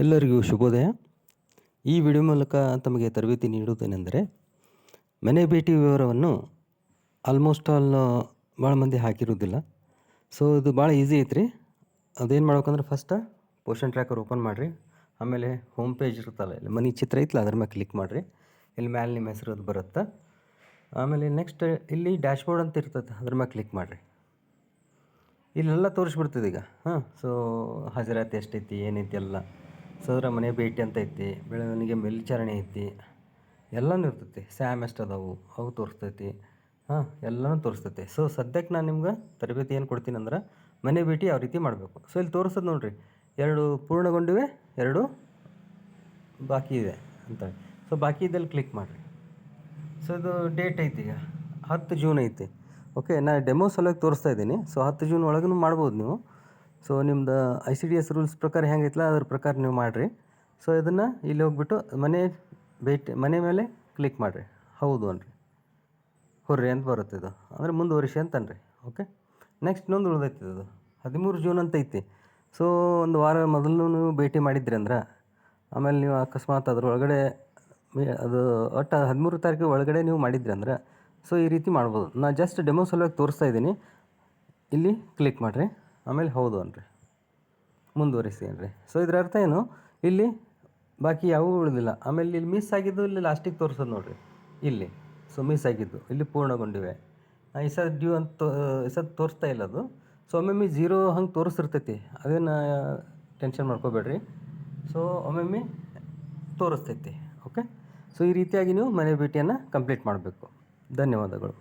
ಎಲ್ಲರಿಗೂ ಶುಭೋದಯ ಈ ವಿಡಿಯೋ ಮೂಲಕ ತಮಗೆ ತರಬೇತಿ ನೀಡುವುದೇನೆಂದರೆ, ಮನೆ ಭೇಟಿ ವಿವರವನ್ನು ಆಲ್ಮೋಸ್ಟ್ ಆಲ್ ಭಾಳ ಮಂದಿ ಹಾಕಿರೋದಿಲ್ಲ ಸೊ ಇದು ಭಾಳ ಈಸಿ ಐತ್ರಿ. ಅದೇನು ಮಾಡ್ಬೇಕಂದ್ರೆ ಫಸ್ಟ್ ಪೋಷನ್ ಟ್ರ್ಯಾಕರ್ ಓಪನ್ ಮಾಡಿರಿ. ಆಮೇಲೆ ಹೋಮ್ ಪೇಜ್ ಇರುತ್ತಲ್ಲ, ಇಲ್ಲಿ ಮನೆ ಚಿತ್ರ ಐತಲ್ಲ ಅದ್ರ ಮೇಲೆ ಕ್ಲಿಕ್ ಮಾಡಿರಿ. ಇಲ್ಲಿ ಮ್ಯಾಲೆ ನಿಮ್ಮ ಹೆಸರು ಅದು ಬರುತ್ತೆ. ಆಮೇಲೆ ನೆಕ್ಸ್ಟ್ ಇಲ್ಲಿ ಡ್ಯಾಶ್ಬೋರ್ಡ್ ಅಂತ ಇರ್ತದೆ ಅದ್ರ ಮೇಲೆ ಕ್ಲಿಕ್ ಮಾಡಿರಿ. ಇಲ್ಲೆಲ್ಲ ತೋರಿಸ್ಬಿಡ್ತದೆ ಈಗ. ಹಾಂ ಸೊ ಹಾಜರಾತಿ ಎಷ್ಟೈತಿ, ಏನೈತಿ ಎಲ್ಲ. ಸೌರ ಮನೆ ಭೇಟಿ ಅಂತ ಐತಿ, ಬೆಳವಣಿಗೆ ಮೇಲ್ವಿಚಾರಣೆ ಐತಿ, ಎಲ್ಲನೂ ಇರ್ತೈತಿ, ಸ್ಯಾಮ್ ಎಷ್ಟು ಅದಾವು, ಅವು ತೋರಿಸ್ತೈತಿ, ಹಾಂ, ಎಲ್ಲನೂ ತೋರಿಸ್ತೈತಿ. ಸೊ ಸದ್ಯಕ್ಕೆ ನಾನು ನಿಮ್ಗೆ ತರಬೇತಿ ಏನು ಕೊಡ್ತೀನಿ ಅಂದ್ರೆ ಮನೆ ಭೇಟಿ ಯಾವ ರೀತಿ ಮಾಡಬೇಕು. ಸೊ ಇಲ್ಲಿ ತೋರಿಸೋದು ನೋಡಿರಿ, ಎರಡು ಪೂರ್ಣಗೊಂಡಿವೆ, ಎರಡು ಬಾಕಿ ಇದೆ ಅಂತ ಸೊ ಬಾಕಿ ಇದ್ದಲ್ಲಿ ಕ್ಲಿಕ್ ಮಾಡಿರಿ. ಸೊ ಇದು ಡೇಟ್ ಐತಿ ಈಗ, ಹತ್ತು ಜೂನ್ ಐತಿ. ಓಕೆ ನಾನು ಡೆಮೋ ಸಲುವಾಗಿ ತೋರಿಸ್ತಾ ಇದ್ದೀನಿ. ಸೊ ಹತ್ತು ಜೂನ್ ಒಳಗೂ ಮಾಡ್ಬೋದು ನೀವು. ಸೊ ನಿಮ್ದು I C D S rules ಪ್ರಕಾರ ಹೆಂಗೈತಲ್ಲ ಅದ್ರ ಪ್ರಕಾರ ನೀವು ಮಾಡಿರಿ. ಸೊ ಇದನ್ನು ಇಲ್ಲಿ ಹೋಗ್ಬಿಟ್ಟು ಮನೆ ಭೇಟಿ ಮನೆ ಮೇಲೆ ಕ್ಲಿಕ್ ಮಾಡಿರಿ. ಹೌದು ಅನ್ರಿ. ಹೊರ್ರಿ ಅಂತ ಬರುತ್ತೆ ಇದು. ಅಂದರೆ ಮುಂದುವರಿಸಿ ಅಂತನ್ರಿ ಓಕೆ ನೆಕ್ಸ್ಟ್ ಇನ್ನೊಂದು ಉಳ್ದೈತಿ ಇದು. ಹದಿಮೂರು ಜೂನ್ ಅಂತ ಐತಿ. ಸೊ ಒಂದು ವಾರ ಮೊದಲು ನೀವು ಭೇಟಿ ಮಾಡಿದ್ರಿ ಅಂದ್ರೆ, ಆಮೇಲೆ ನೀವು ಅಕಸ್ಮಾತ್ ಅದ್ರ ಒಳಗಡೆ ಅದು ಒಟ್ಟು ಹದಿಮೂರು ತಾರೀಕು ಒಳಗಡೆ ನೀವು ಮಾಡಿದ್ರಿ ಅಂದ್ರೆ ಸೊ ಈ ರೀತಿ ಮಾಡ್ಬೋದು. ನಾನು ಜಸ್ಟ್ ಡೆಮೋ ಸಲುವಾಗಿ ತೋರಿಸ್ತಾ ಇದ್ದೀನಿ. ಇಲ್ಲಿ ಕ್ಲಿಕ್ ಮಾಡಿರಿ. ಆಮೇಲೆ ಹೌದು ಅನ್ರಿ. ಮುಂದುವರಿಸಿ ಅನ್ರಿ. ಸೊ ಇದ್ರ ಅರ್ಥ ಏನು? ಇಲ್ಲಿ ಬಾಕಿ ಯಾವೂ ಉಳಿದಿಲ್ಲ. ಆಮೇಲೆ ಇಲ್ಲಿ ಮಿಸ್ ಆಗಿದ್ದು ಇಲ್ಲಿ ಲಾಸ್ಟಿಗೆ ತೋರಿಸೋದು ನೋಡಿರಿ. ಇಲ್ಲಿ. ಸೊ ಮಿಸ್ ಆಗಿದ್ದು. ಇಲ್ಲಿ ಪೂರ್ಣಗೊಂಡಿವೆ. ಈ ಸದ್ ಡ್ಯೂ ಅಂತ ಈ ಸದ್ ತೋರಿಸ್ತಾ ಇಲ್ಲ ಅದು. ಸೊ ಒಮ್ಮೊಮ್ಮೆ ಜೀರೋ ಹಂಗೆ ತೋರಿಸ್ತಿರ್ತೈತಿ ಅದೇನು ಟೆನ್ಷನ್ ಮಾಡ್ಕೋಬೇಡ್ರಿ. ಸೊ ಒಮ್ಮೊಮ್ಮೆ ತೋರಿಸ್ತೈತಿ. ಓಕೆ ಸೊ ಈ ರೀತಿಯಾಗಿ ನೀವು ಮನೆ ಭೇಟಿಯನ್ನು ಕಂಪ್ಲೀಟ್ ಮಾಡಬೇಕು. ಧನ್ಯವಾದಗಳು.